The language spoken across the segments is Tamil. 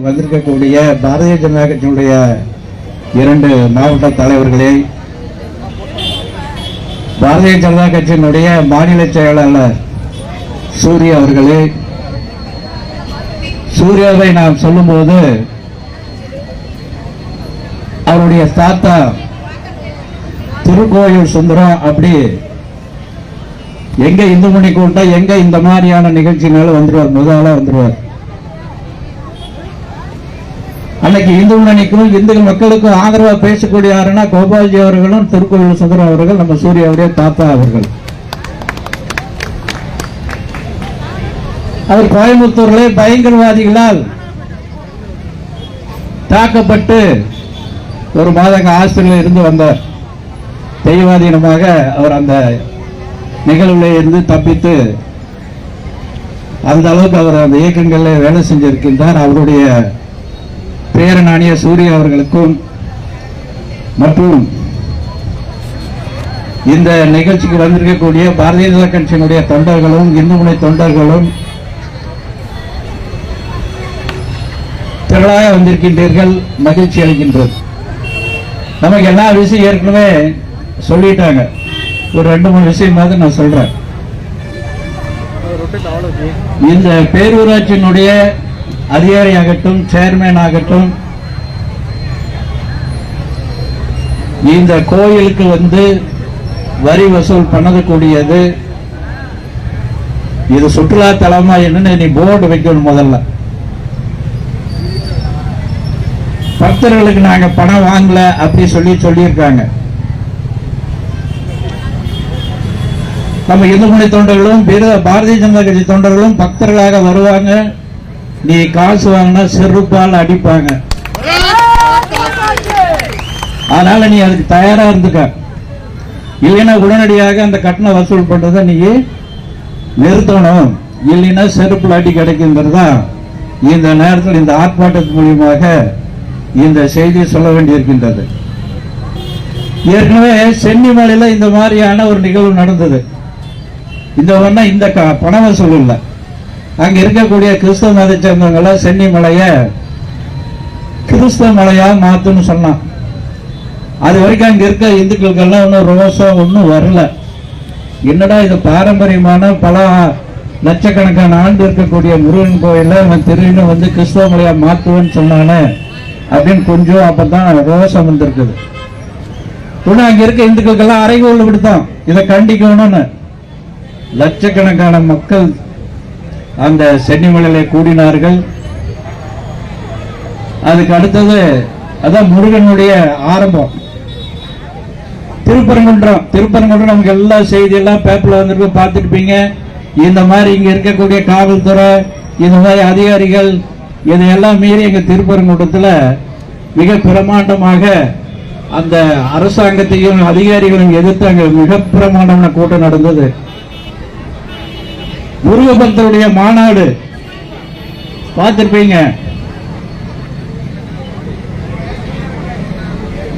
வந்திருக்கக்கூடிய பாரதிய ஜனதா கட்சியினுடைய இரண்டு மாவட்ட தலைவர்களே பாரதிய ஜனதா கட்சியினுடைய மாநில செயலாளர் சூர்யா அவர்களே சூர்யாவை நாம் சொல்லும்போது அவருடைய தாத்தா திருக்கோயில் சுந்தரம் அப்படி எங்க இந்து மணி கூட்டம் எங்க இந்த மாதிரியான நிகழ்ச்சினாலும் வந்துருவார் முதல்ல வந்துருவார். அன்னைக்கு இந்து முன்னணிக்கும் இந்து மக்களுக்கும் ஆதரவா பேசக்கூடிய யாருன்னா கோபால்ஜி அவர்களும் திருக்கோவில் சுந்தரம் அவர்கள் நம்ம சூர்யாவுடைய தாத்தா அவர்கள். அவர் கோயம்புத்தூர்ல பயங்கரவாதிகளால் தாக்கப்பட்டு ஒரு மாதங்க ஆஸ்திரியில் இருந்து வந்தார் தெய்வாதீனமாக அவர் அந்த நிகழ்வுல இருந்து தப்பித்து அந்த அளவுக்கு அவர் அந்த இயக்கங்களில் வேலை செஞ்சிருக்கின்றார். அவருடைய பேரனானிய சூர்யா அவர்களுக்கும் மற்றும் இந்த நிகழ்ச்சிக்கு வந்திருக்கக்கூடிய பாரதிய ஜனதா கட்சியினுடைய தொண்டர்களும் இந்து முனை தொண்டர்களும் திரளாக வந்திருக்கின்றீர்கள். மகிழ்ச்சி அளிக்கின்றது. நமக்கு எல்லா விஷயம் ஏற்கனவே சொல்லிட்டாங்க. ஒரு ரெண்டு மூணு விஷயமாவது நான் சொல்றேன். இந்த பேரூராட்சியினுடைய அதிகாரி ஆகட்டும் சேர்மேன் ஆகட்டும் இந்த கோயிலுக்கு வந்து வரி வசூல் பண்ணக்கூடியது. இது சுற்றுலா தலமா என்னன்னு நீ போர்டு வைக்கணும் முதல்ல. பக்தர்களுக்கு நாங்க பணம் வாங்கல அப்படி சொல்லி சொல்லியிருக்காங்க. நம்ம இந்து மணி தொண்டர்களும் பாரதிய ஜனதா கட்சி தொண்டர்களும் பக்தர்களாக வருவாங்க. நீ காசு வாங்கினா செருப்பால் அடிப்பாங்க. அதனால நீ அதுக்கு தயாரா இருந்துக்க. இல்லைன்னா உடனடியாக அந்த கட்டணம் வசூல் பண்றத நீ நிறுத்தணும். இல்லைன்னா செருப்புல அடி கிடைக்குங்கிறதா இந்த நேரத்தில் இந்த ஆர்ப்பாட்டத்து மூலியமாக இந்த செய்தியை சொல்ல வேண்டியிருக்கின்றது. ஏற்கனவே சென்னிமலையில் இந்த மாதிரியான ஒரு நிகழ்வு நடந்தது. இந்த ஒண்ணா இந்த க- பண வசூல் இல்லை. அங்க இருக்கக்கூடிய கிறிஸ்தவ மத சேர்ந்தவங்கள சென்னிமலைய கிறிஸ்தவ மலையா மாத்துன்னு சொன்னான். அது வரைக்கும் அங்க இருக்க இந்துக்களுக்கெல்லாம் ஒன்றும் ரோசம் ஒன்றும் வரல. என்னடா இது பாரம்பரியமான பல லட்சக்கணக்கான ஆண்டு இருக்கக்கூடிய முருகன் கோயில அவன் திருன்னு வந்து கிறிஸ்தவ மலையா மாத்துவேன்னு சொன்னானே அப்படின்னு கொஞ்சம் அப்பதான் ரோசம் வந்திருக்குது. உடனே அங்க இருக்க இந்துக்களுக்கெல்லாம் அறைகோல் விடுத்தான் இதை கண்டிக்கணும்னு. லட்சக்கணக்கான மக்கள் அந்த சென்னிமலையில கூடினார்கள். அதுக்கு அடுத்தது அதான் முருகனுடைய ஆரம்பம். திருப்பரங்குன்றம் திருப்பரங்குன்றம் நமக்கு எல்லா செய்தி எல்லாம் பேப்பர்ல வந்திருக்கு பார்த்துருப்பீங்க. இந்த மாதிரி இங்க இருக்கக்கூடிய காவல்துறை இந்த மாதிரி அதிகாரிகள் இதையெல்லாம் மீறி எங்க திருப்பரங்குன்றத்தில் மிக பிரமாண்டமாக அந்த அரசாங்கத்தையும் அதிகாரிகளையும் எதிர்த்து அங்க மிக பிரமாண்டமான கூட்டம் நடந்தது. முருக மாநாடு. பார்த்திருப்பீங்க.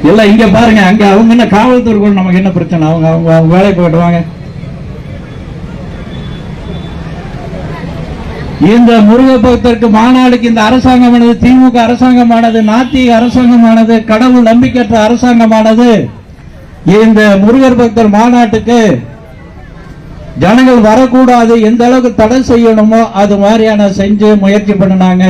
இல்ல இங்க பாருங்க அங்க அவங்க என்ன காவல்துறை கூட நமக்கு என்ன பிரச்சனை? அவங்க அவங்க அவங்க வேலையை போயிடுவாங்க இந்த முருக பக்தருக்கு மாநாடுக்கு இந்த அரசாங்கமானது திமுக அரசாங்கமானது நாத்திக அரசாங்கமானது கடவுள் நம்பிக்கையற்ற அரசாங்கமானது இந்த முருகர் பக்தர் மாநாட்டுக்கு ஜனங்கள் வரக்கூடாது எந்த அளவுக்கு தடை செய்யணுமோ அது மாதிரியான செஞ்சு முயற்சி பண்ணினாங்க.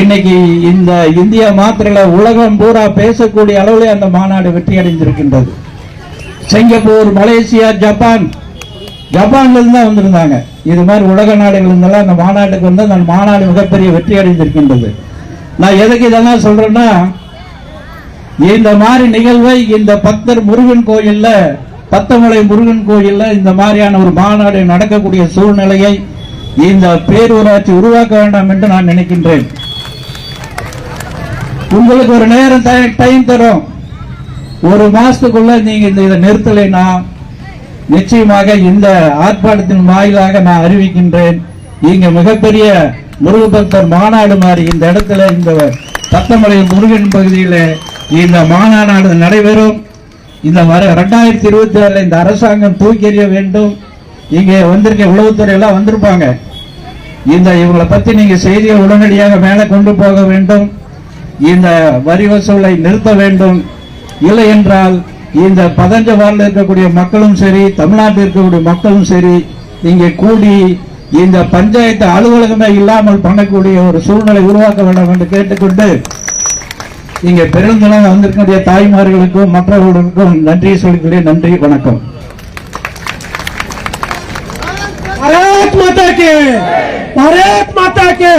இன்னைக்கு இந்த இந்தியா மாத்திரையில உலகம் பூரா பேசக்கூடிய அளவில் அந்த மாநாடு வெற்றி அடைந்திருக்கின்றது சிங்கப்பூர் மலேசியா ஜப்பான். ஜப்பான்ல இருந்து தான் வந்திருந்தாங்க. இது மாதிரி உலக நாடுகள் இருந்தெல்லாம் அந்த மாநாட்டுக்கு வந்து அந்த மாநாடு மிகப்பெரிய வெற்றி அடைந்திருக்கின்றது நான் எதுக்கு இதெல்லாம் சொல்றேன்னா இந்த மாதிரி நிகழ்வை இந்த பக்தர் முருகன் கோயில்ல பத்தமலை முருகன் கோயிலில் இந்த மாதிரியான ஒரு மாநாடு நடக்கக்கூடிய சூழ்நிலையை இந்த பேரூராட்சி உருவாக்க வேண்டாம் என்று நான் நினைக்கின்றேன். உங்களுக்கு ஒரு நேரம் டைம் தரும். ஒரு மாசத்துக்குள்ள நீங்க இந்த இதை நிறுத்தலைனா நிச்சயமாக இந்த ஆர்ப்பாட்டத்தின் வாயிலாக நான் அறிவிக்கின்றேன். இங்க மிகப்பெரிய முருகபக்தர் மாநாடு மாதிரி இந்த இடத்துல இந்த பத்தமலை முருகன் பகுதியில் இந்த மாநாடு நடைபெறும். இந்த வர ரெண்டாயிரத்தி இருபத்தி ஆறுல இந்த அரசாங்கம் தூக்கி எறிய வேண்டும். இங்கே வந்திருக்க உளவுத்துறை எல்லாம் வந்திருப்பாங்க. இந்த இவங்களை பத்தி நீங்க செய்தியை உடனடியாக மேலே கொண்டு போக வேண்டும். இந்த வரி வசூலை நிறுத்த வேண்டும். இல்லை என்றால் இந்த பதினஞ்சு வாழ்ல இருக்கக்கூடிய மக்களும் சரி தமிழ்நாட்டில் இருக்கக்கூடிய மக்களும் சரி இங்கே கூடி இந்த பஞ்சாயத்து அலுவலகமே இல்லாமல் பண்ணக்கூடிய ஒரு சூழ்நிலை உருவாக்க வேண்டும் என்று கேட்டுக்கொண்டு இங்கே பெருந்தளவு வந்திருக்கிற தாய்மார்களுக்கும் மற்றவர்களுக்கும் நன்றி சொல்லக்கூடிய நன்றி வணக்கம். பாரத் மாதா கே மாதா கே